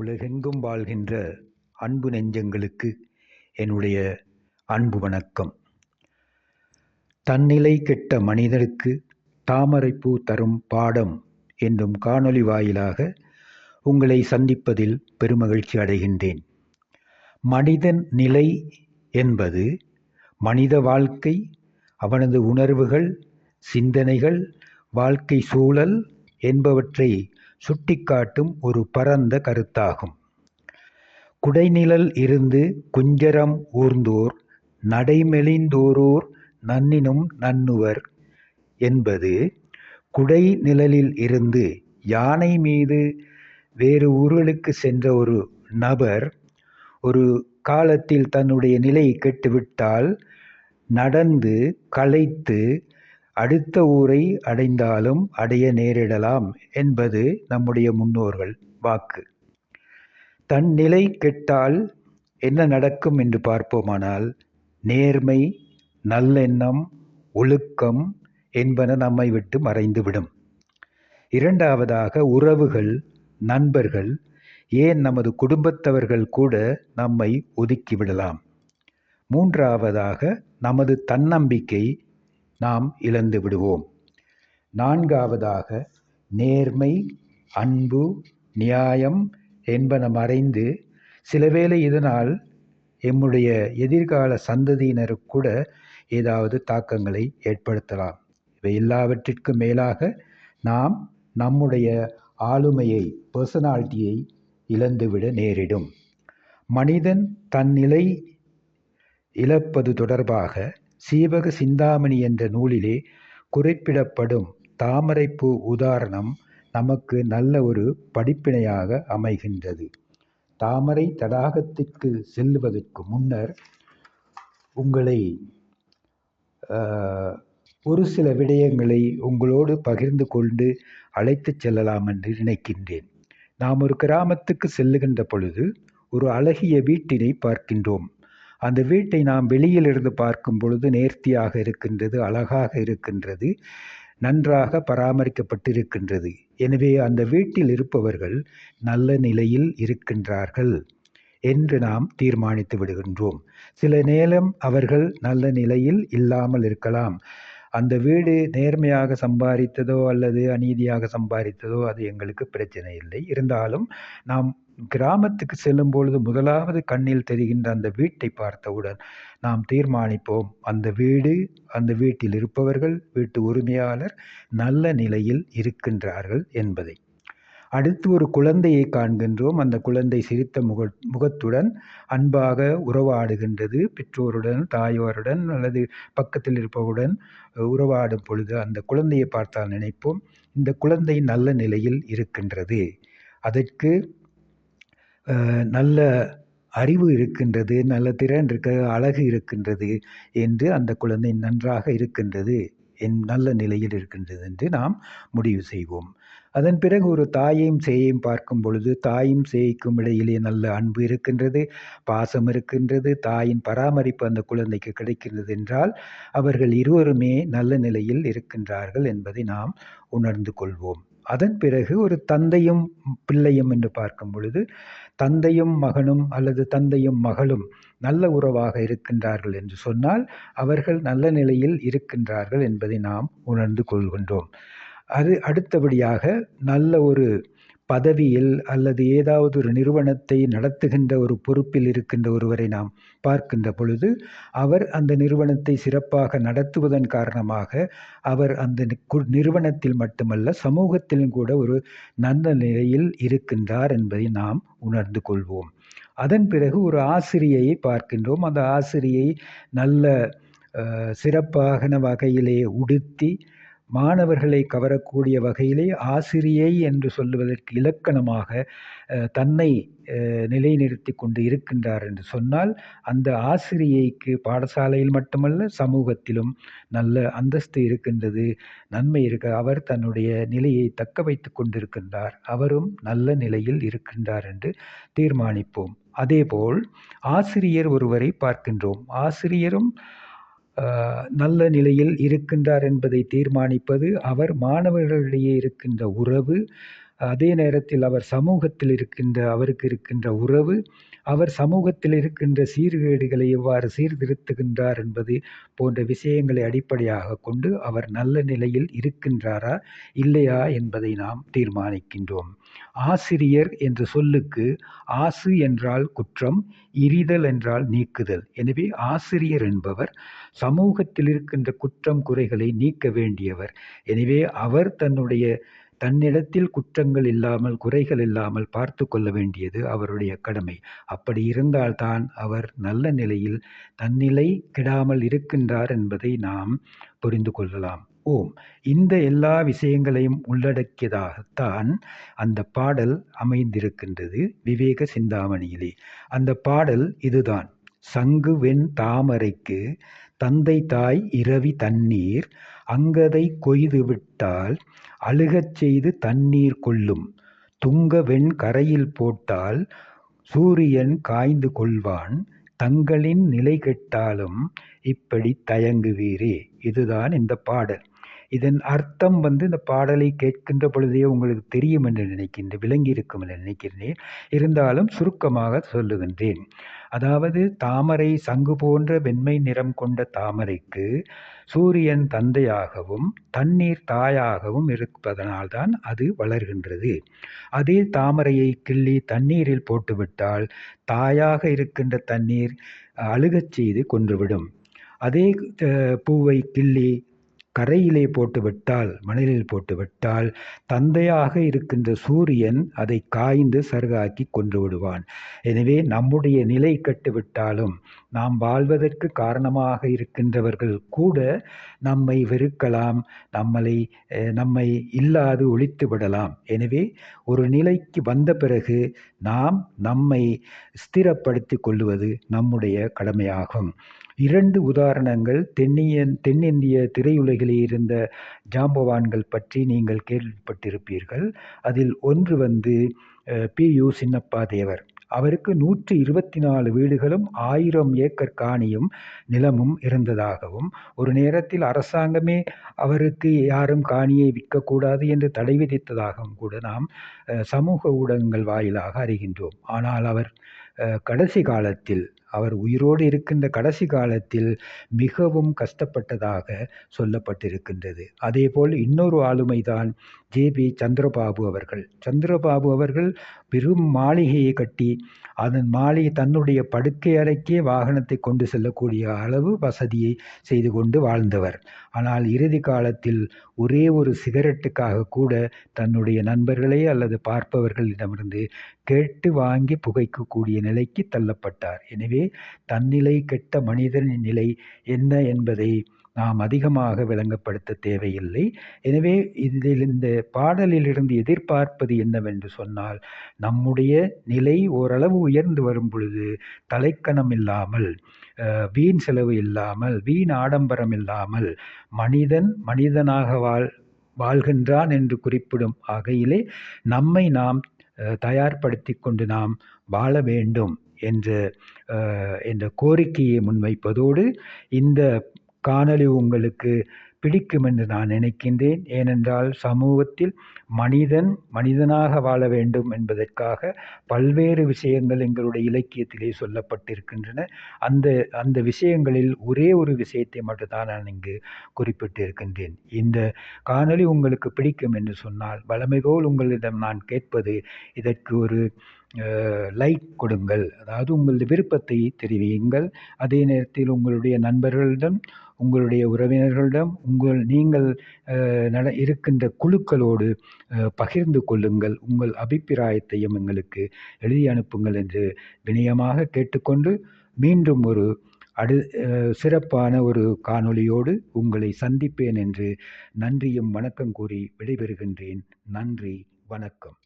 உலகெங்கும் வாழ்கின்ற அன்பு நெஞ்சங்களுக்கு என்னுடைய அன்பு வணக்கம். தன்னிலை கெட்ட மனிதனுக்கு தாமரைப்பூ தரும் பாடம் என்னும் காணொளி வாயிலாக உங்களை சந்திப்பதில் பெருமகிழ்ச்சி அடைகின்றேன். மனிதன் நிலை என்பது மனித வாழ்க்கை அவனது உணர்வுகள் சிந்தனைகள் வாழ்க்கை சூழல் என்பவற்றை சுட்டிக்காட்டும் ஒரு பரந்த கருத்தாகும். குடைநிழல் இருந்து குஞ்சரம் ஊர்ந்தோர் நடைமெலிந்தோரோர் நன்னினும் நன்னுவர் என்பது குடை நிழலில் இருந்து யானை மீது வேறு ஊர்களுக்கு சென்ற ஒரு நபர் ஒரு காலத்தில் தன்னுடைய நிலை கெட்டுவிட்டால் நடந்து களைத்து அடுத்த ஊரை அடைந்தாலும் அடைய நேரிடலாம் என்பது நம்முடைய முன்னோர்கள் வாக்கு. தன் நிலை கெட்டால் என்ன நடக்கும் என்று பார்ப்போமானால் நேர்மை நல்லெண்ணம் ஒழுக்கம் என்பன நம்மை விட்டு மறைந்துவிடும். இரண்டாவதாக உறவுகள் நண்பர்கள் ஏன் நமது குடும்பத்தவர்கள் கூட நம்மை ஒதுக்கிவிடலாம் மூன்றாவதாக நமது தன்னம்பிக்கை நாம் இழந்து விடுவோம். நான்காவதாக நேர்மை அன்பு நியாயம் என்பன மறைந்து சிலவேளை இதனால் எம்முடைய எதிர்கால சந்ததியினருக்கு கூட ஏதாவது தாக்கங்களை ஏற்படுத்தலாம். இவை எல்லாவற்றிற்கும் மேலாக நாம் நம்முடைய ஆளுமையை பர்சனாலிட்டியை இழந்துவிட நேரிடும். மனிதன் தன் நிலை இழப்பது தொடர்பாக சீவக சிந்தாமணி என்ற நூலிலே குறிப்பிடப்படும் தாமரைப்பூ உதாரணம் நமக்கு நல்ல ஒரு படிப்பினையாக அமைகின்றது. தாமரை தடாகத்திற்கு செல்லுவதற்கு முன்னர் உங்களை ஒரு சில விடயங்களை உங்களோடு பகிர்ந்து கொண்டு அழைத்துச் செல்லலாம் என்று நினைக்கின்றேன். நாம் ஒரு கிராமத்துக்கு செல்லுகின்ற பொழுது ஒரு அழகிய வீட்டினை பார்க்கின்றோம். அந்த வீட்டை நாம் வெளியிலிருந்து பார்க்கும் பொழுது நேர்த்தியாக இருக்கின்றது அழகாக இருக்கின்றது நன்றாக பராமரிக்கப்பட்டிருக்கின்றது. எனவே அந்த வீட்டில் இருப்பவர்கள் நல்ல நிலையில் இருக்கின்றார்கள் என்று நாம் தீர்மானித்து விடுகின்றோம். சில நேரம் அவர்கள் நல்ல நிலையில் இல்லாமல் இருக்கலாம். அந்த வீடு நேர்மையாக சம்பாதித்ததோ அல்லது அநீதியாக சம்பாதித்ததோ அது எங்களுக்கு பிரச்சனை இல்லை. இருந்தாலும் நாம் கிராமத்துக்கு செல்லும் பொழுது முதலாவது கண்ணில் தெரிகின்ற அந்த வீட்டை பார்த்தவுடன் நாம் தீர்மானிப்போம். அந்த வீடு அந்த வீட்டில் இருப்பவர்கள் வீட்டு உரிமையாளர் நல்ல நிலையில் இருக்கின்றார்கள் என்பதை. அடுத்து ஒரு குழந்தையை காண்கின்றோம். அந்த குழந்தை சிரித்த முக முகத்துடன் அன்பாக உறவாடுகின்றது. பெற்றோருடன் தாயோருடன் அல்லது பக்கத்தில் இருப்பவுடன் உறவாடும் பொழுது அந்த குழந்தையை பார்த்தால் நினைப்போம் இந்த குழந்தை நல்ல நிலையில் இருக்கின்றது. அதற்கு நல்ல அறிவு இருக்கின்றது நல்ல திறன் இருக்க அழகு இருக்கின்றது என்று அந்த குழந்தை நன்றாக இருக்கின்றது என் நல்ல நிலையில் இருக்கின்றது என்று நாம் முடிவு செய்வோம். அதன் பிறகு ஒரு தாயையும் சேயையும் பார்க்கும் பொழுது தாயும் சேய்க்கும் இடையிலே நல்ல அன்பு இருக்கின்றது பாசம் இருக்கின்றது தாயின் பராமரிப்பு அந்த குழந்தைக்கு கிடைக்கின்றது என்றால் அவர்கள் இருவருமே நல்ல நிலையில் இருக்கின்றார்கள் என்பதை நாம் உணர்ந்து கொள்வோம். அதன் பிறகு ஒரு தந்தையும் பிள்ளையும் என்று பார்க்கும் பொழுது தந்தையும் மகனும் அல்லது தந்தையும் மகளும் நல்ல உறவாக இருக்கின்றார்கள் என்று சொன்னால் அவர்கள் நல்ல நிலையில் இருக்கின்றார்கள் என்பதை நாம் உணர்ந்து கொள்கின்றோம். அது அடுத்தபடியாக நல்ல ஒரு பதவியில் அல்லது ஏதாவது ஒரு நிறுவனத்தை நடத்துகின்ற ஒரு பொறுப்பில் இருக்கின்ற ஒருவரை நாம் பார்க்கின்ற பொழுது அவர் அந்த நிறுவனத்தை சிறப்பாக நடத்துவதன் காரணமாக அவர் அந்த நிறுவனத்தில் மட்டுமல்ல சமூகத்திலும் கூட ஒரு நல்ல நிலையில் இருக்கின்றார் என்பதை நாம் உணர்ந்து கொள்வோம். அதன் பிறகு ஒரு ஆசிரியை பார்க்கின்றோம். அந்த ஆசிரியை நல்ல சிறப்பாகன வகையிலே உடுத்தி மாணவர்களை கவரக்கூடிய வகையிலே ஆசிரியை என்று சொல்லுவதற்கு இலக்கணமாக தன்னை நிலைநிறுத்தி கொண்டு இருக்கின்றார் என்று சொன்னால் அந்த ஆசிரியைக்கு பாடசாலையில் மட்டுமல்ல சமூகத்திலும் நல்ல அந்தஸ்து இருக்கின்றது நன்மை இருக்க அவர் தன்னுடைய நிலையை தக்க வைத்து கொண்டிருக்கின்றார் அவரும் நல்ல நிலையில் இருக்கின்றார் என்று தீர்மானிப்போம். அதேபோல் ஆசிரியர் ஒருவரை பார்க்கின்றோம். ஆசிரியரும் நல்ல நிலையில் இருக்கின்றார் என்பதை தீர்மானிப்பது அவர் மாணவர்களிடையே இருக்கின்ற உறவு அதே நேரத்தில் அவர் சமூகத்தில் இருக்கின்ற அவருக்கு இருக்கின்ற உறவு அவர் சமூகத்தில் இருக்கின்ற சீர்கேடுகளை எவ்வாறு சீர்திருத்துகின்றார் என்பது போன்ற விஷயங்களை அடிப்படையாக கொண்டு அவர் நல்ல நிலையில் இருக்கின்றாரா இல்லையா என்பதை நாம் தீர்மானிக்கின்றோம். ஆசிரியர் என்ற சொல்லுக்கு ஆசு என்றால் குற்றம் இரிதல் என்றால் நீக்குதல். எனவே ஆசிரியர் என்பவர் சமூகத்தில் இருக்கின்ற குற்றம் குறைகளை நீக்க வேண்டியவர். எனவே அவர் தன்னுடைய தன்னிடத்தில் குற்றங்கள் இல்லாமல் குறைகள் இல்லாமல் பார்த்து கொள்ள வேண்டியது அவருடைய கடமை. அப்படி இருந்தால்தான் அவர் நல்ல நிலையில் தன்னிலை கெடாமல் இருக்கின்றார் என்பதை நாம் புரிந்து கொள்ளலாம். ஓம். இந்த எல்லா விஷயங்களையும் உள்ளடக்கியதாகத்தான் அந்த பாடல் அமைந்திருக்கின்றது. விவேக சிந்தாமணியிலே. அந்த பாடல் இதுதான். சங்கு வெண் தாமரைக்கு தந்தை தாய் இரவி தண்ணீர் அங்கதை கொய்து விட்டால் அழுகச் செய்து தண்ணீர் கொள்ளும். துங்க வெண் கரையில் போட்டால் சூரியன் காய்ந்து கொள்வான். தங்களின் நிலை கெட்டாலும் இப்படி தயங்குவீரே. இதுதான் இந்த பாடல். இதன் அர்த்தம் வந்து இந்த பாடலை கேட்கின்ற பொழுதே உங்களுக்கு தெரியும் என்று நினைக்கின்றேன் விளங்கி இருக்கும் என்று நினைக்கின்றேன் இருந்தாலும் சுருக்கமாக சொல்லுகின்றேன். அதாவது தாமரை சங்கு போன்ற வெண்மை நிறம் கொண்ட தாமரைக்கு சூரியன் தந்தையாகவும் தண்ணீர் தாயாகவும் இருப்பதனால்தான் அது வளர்கின்றது. அதே தாமரையை கிள்ளி தண்ணீரில் போட்டுவிட்டால் தாயாக இருக்கின்ற தண்ணீர் அழுகச் செய்து கொன்றுவிடும். அதே பூவை கிள்ளி கரையிலே போட்டுவிட்டால் மணலில் போட்டுவிட்டால் தந்தையாக இருக்கின்ற சூரியன் அதை காய்ந்து சருகாக்கி கொன்று விடுவான் எனவே நம்முடைய நிலை கட்டுவிட்டாலும் நாம் வாழ்வதற்கு காரணமாக இருக்கின்றவர்கள் கூட நம்மை வெறுக்கலாம் நம்மளை நம்மை இல்லாது ஒழித்து விடலாம் எனவே ஒரு நிலைக்கு வந்த பிறகு நாம் நம்மை ஸ்திரப்படுத்தி கொள்வது நம்முடைய கடமையாகும். இரண்டு உதாரணங்கள் தென்னியன் தென்னிந்திய திரையுலகிலே இருந்த ஜாம்பவான்கள் பற்றி நீங்கள் கேள்விப்பட்டிருப்பீர்கள். அதில் ஒன்று வந்து பி. யு. சின்னப்பா தேவர். அவருக்கு நூற்றி இருபத்தி நாலு வீடுகளும் ஆயிரம் ஏக்கர் காணியும் நிலமும் இருந்ததாகவும் ஒரு நேரத்தில் அரசாங்கமே அவருக்கு யாரும் காணியை விற்கக்கூடாது என்று தடை விதித்ததாகவும் கூட நாம் சமூக ஊடகங்கள் வாயிலாக அறிகின்றோம். ஆனால் அவர் கடைசி காலத்தில் அவர் உயிரோடு இருக்கின்ற கடைசி காலத்தில் மிகவும் கஷ்டப்பட்டதாக சொல்லப்பட்டிருக்கின்றது. அதேபோல் இன்னொரு ஆளுமைதான் பி சந்திரபாபு அவர்கள். சந்திரபாபு அவர்கள் பெரும் மாளிகையை கட்டி அதன் மாளிகை தன்னுடைய படுக்கை அறைக்கே வாகனத்தை கொண்டு செல்லக்கூடிய அளவு வசதியை செய்து கொண்டு வாழ்ந்தவர். ஆனால் இறுதி காலத்தில் ஒரே ஒரு சிகரெட்டுக்காக கூட தன்னுடைய நண்பர்களே அல்லது பார்ப்பவர்களிடமிருந்து கேட்டு வாங்கி புகைக்கக்கூடிய நிலைக்கு தள்ளப்பட்டார். எனவே தன்னிலை கெட்ட மனிதனின் நிலை என்ன என்பதை நாம் அதிகமாக விளங்கப்படுத்த தேவையில்லை. எனவே இதில் இந்த பாடலிலிருந்து எதிர்பார்ப்பது என்னவென்று சொன்னால் நம்முடைய நிலை ஓரளவு உயர்ந்து வரும் பொழுது தலைக்கணம் இல்லாமல் வீண் செலவு இல்லாமல் வீண் ஆடம்பரம் இல்லாமல் மனிதன் மனிதனாக வாழ் வாழ்கின்றான் என்று குறிப்பிடும் வகையிலே நம்மை நாம் தயார்படுத்தி கொண்டு நாம் வாழ வேண்டும் என்ற என்ற கோரிக்கையை முன்வைப்பதோடு இந்த காணொளி உங்களுக்கு பிடிக்கும் என்று நான் நினைக்கின்றேன். ஏனென்றால் சமூகத்தில் மனிதன் மனிதனாக வாழ வேண்டும் என்பதற்காக பல்வேறு விஷயங்கள் எங்களுடைய இலக்கியத்திலே சொல்லப்பட்டிருக்கின்றன. அந்த அந்த விஷயங்களில் ஒரே ஒரு விஷயத்தை மட்டும்தான் நான் இங்கு குறிப்பிட்டிருக்கின்றேன். இந்த காணொளி உங்களுக்கு பிடிக்கும் என்று சொன்னால் வளமைகோல் உங்களிடம் நான் கேட்பது இதற்கு ஒரு லைக் கொடுங்கள். அதாவது உங்களது விருப்பத்தை தெரிவியுங்கள். அதே நேரத்தில் உங்களுடைய நண்பர்களிடம் உங்களுடைய உறவினர்களிடம் உங்கள் நீங்கள் நட இருக்கின்ற குழுக்களோடு பகிர்ந்து கொள்ளுங்கள். உங்கள் அபிப்பிராயத்தையும் எங்களுக்கு எழுதி அனுப்புங்கள் என்று வினயமாக கேட்டுக்கொண்டு மீண்டும் ஒரு அடு சிறப்பான ஒரு காணொளியோடு உங்களை சந்திப்பேன் என்று நன்றியும் வணக்கம் கூறி விடைபெறுகின்றேன். நன்றி. வணக்கம்.